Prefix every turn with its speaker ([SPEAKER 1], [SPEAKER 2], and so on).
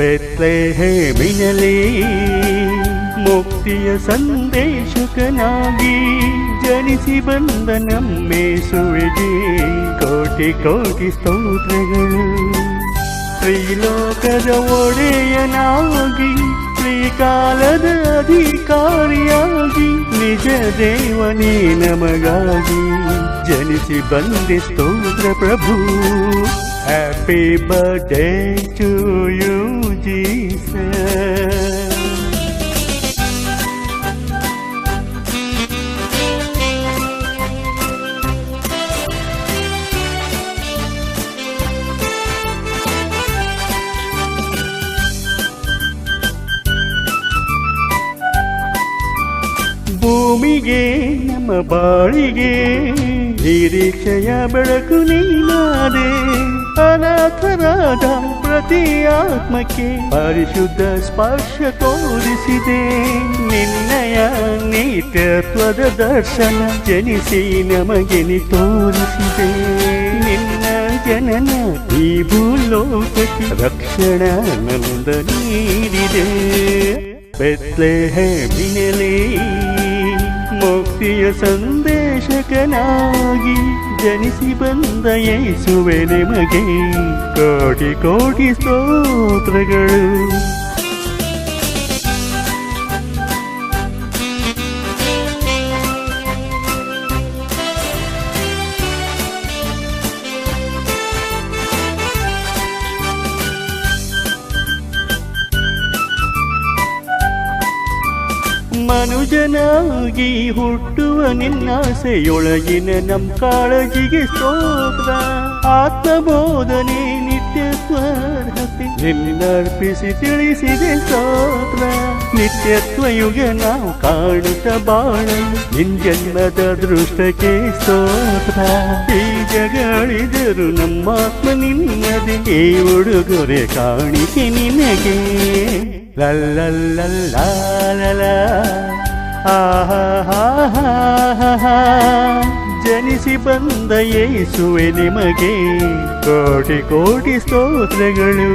[SPEAKER 1] ಬೆತ್ಲೆಹೇಮಿನಲಿ ಮುಕ್ತಿಯ ಸಂದೇಶಕನಾಗಿ ಜನಿಸಿ ಬಂದ ನಮ್ಮೇಸುವಿಗೆ ಕೋಟಿ ಕೋಟಿ ಸ್ತೋತ್ರಗಳು ಶ್ರೀಲೋಕದ ಒಡೆಯನಾಗಿ ಶ್ರೀಕಾಲದ ಅಧಿಕಾರಿಯಾಗಿ ನಿಜ ದೇವನೇ ನಮಗಾಗಿ ಜನಿಸಿ ಬಂದೆ ಸ್ತೋತ್ರ ಪ್ರಭು ಹ್ಯಾಪಿ ಬರ್ಡೇ ಟು ಯು ಜೀಸ ಭೂಮಿಗೆ ನಮ್ಮ ಬಾಳಿಗೆ ನಿರೀಕ್ಷೆಯ ಬೆಳಕು ನೀನಾದೆ ಅನಾಥರಾದ ಪ್ರತಿ ಆತ್ಮಕ್ಕೆ ಪರಿಶುದ್ಧ ಸ್ಪರ್ಶ ತೋರಿಸಿದೆ. ನಿನ್ನಯ ನಿತ್ಯತ್ವದ ದರ್ಶನ ಜನಿಸಿ ನಮಗೆ ತೋರಿಸಿದೆ. ನಿನ್ನ ಜನನ ಈ ಭೂಲೋಕಕ್ಕೆ ರಕ್ಷಣ ನಂದ ನೀಡಿದೆ. ಬೆತ್ಲೆಹೇಮಿನಲಿ ಮುಕ್ತಿಯ ಸಂದೇಶಕನಾಗಿ ಜನಿಸಿ ಬಂದ ಯೇಸುವೆ ನಿಮಗೆ ಕೋಟಿ ಕೋಟಿ ಸ್ತೋತ್ರಗಳು. ಮನುಜನಾಗಿ ಹುಟ್ಟುವ ನಿನ್ನಾಸೆಯೊಳಗಿನ ನಮ್ ಕಾಳಜಿಗೆ ಸ್ತೋತ್ರ. ಆತ್ಮಬೋಧನೆ ನಿತ್ಯತ್ವರ್ಹತೆ ನಿನ್ನರ್ಪಿಸಿ ತಿಳಿಸಿದೆ ಸ್ತೋತ್ರ. ನಿತ್ಯತ್ವ ಯುಗ ನಾವು ಕಾಣುತ್ತ ಬಾಳ. ನಿನ್ ಜನ್ಮದ ದೃಷ್ಟಕ್ಕೆ ಸ್ತೋತ್ರ. ಈ ಜಗಳಿದರು ನಮ್ಮಾತ್ಮ ನಿನ್ನದೆ. ಈ ಉಡುಗೊರೆ ಕಾಣಿಕೆ ನಿನಗೆ. ಲಲ್ಲಲ್ಲಲ್ಲ ಆಹಾ ಜನಿಸಿ ಬಂದ ಏಸುವೆ ನಿಮಗೆ ಕೋಟಿ ಕೋಟಿ ಸ್ತೋತ್ರಗಳು.